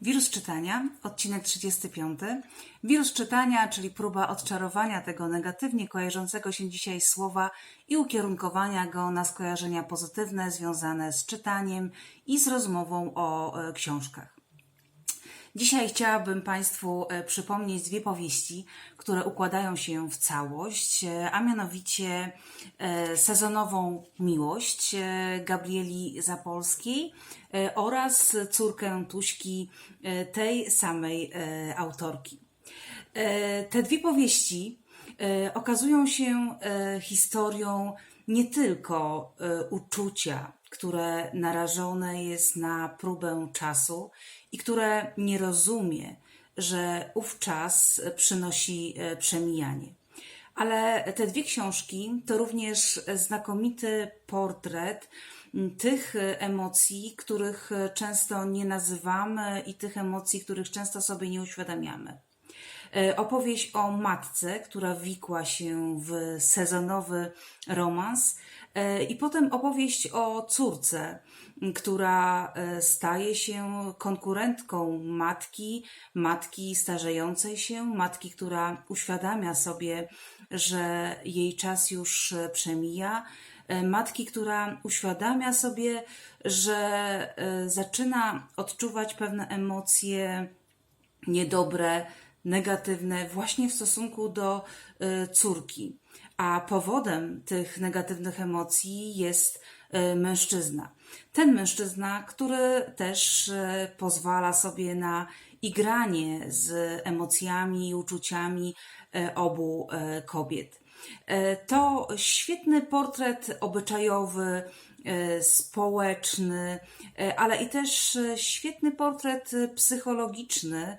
Wirus czytania, odcinek 35. Wirus czytania, czyli próba odczarowania tego negatywnie kojarzącego się dzisiaj słowa i ukierunkowania go na skojarzenia pozytywne związane z czytaniem i z rozmową o e, książkach. Dzisiaj chciałabym Państwu e, przypomnieć dwie powieści, które układają się w całość, e, a mianowicie e, sezonową Miłość Gabrieli Zapolskiej oraz córkę Tuśki tej samej autorki. Te dwie powieści okazują się historią nie tylko e, uczucia, które narażone jest na próbę czasu i które nie rozumie, że ów czas przynosi e, przemijanie. Ale te dwie książki to również znakomity portret tych e, emocji, których często nie nazywamy i tych emocji, których często sobie nie uświadamiamy. E, Opowieść o matce, która wikła się w sezonowy romans, e, i potem opowieść o córce, która e, staje się konkurentką matki, matki starzejącej się, matki, która uświadamia sobie, że jej czas już przemija, matki, która uświadamia sobie, że zaczyna odczuwać pewne emocje niedobre, negatywne właśnie w stosunku do y, córki. A powodem tych negatywnych emocji jest y, mężczyzna. Ten mężczyzna, który też y, pozwala sobie na igranie z emocjami i uczuciami y, obu y, kobiet. To świetny portret obyczajowy, e, społeczny, e, ale i też e, świetny portret e, psychologiczny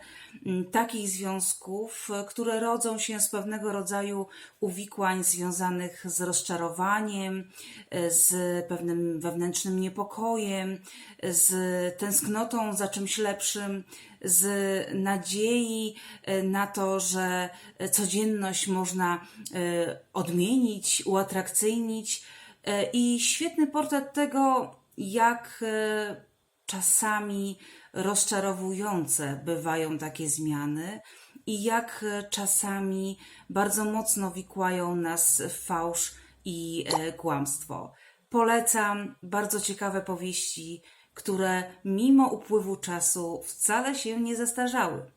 takich związków, e, które rodzą się z pewnego rodzaju uwikłań związanych z rozczarowaniem, e, z pewnym wewnętrznym niepokojem, z tęsknotą za czymś lepszym, z nadziei e, na to, że codzienność można e, odmienić, uatrakcyjnić. E, I świetny portret tego, jak czasami rozczarowujące bywają takie zmiany i jak czasami bardzo mocno wikłają nas w fałsz i kłamstwo. Polecam bardzo ciekawe powieści, które mimo upływu czasu wcale się nie zestarzały.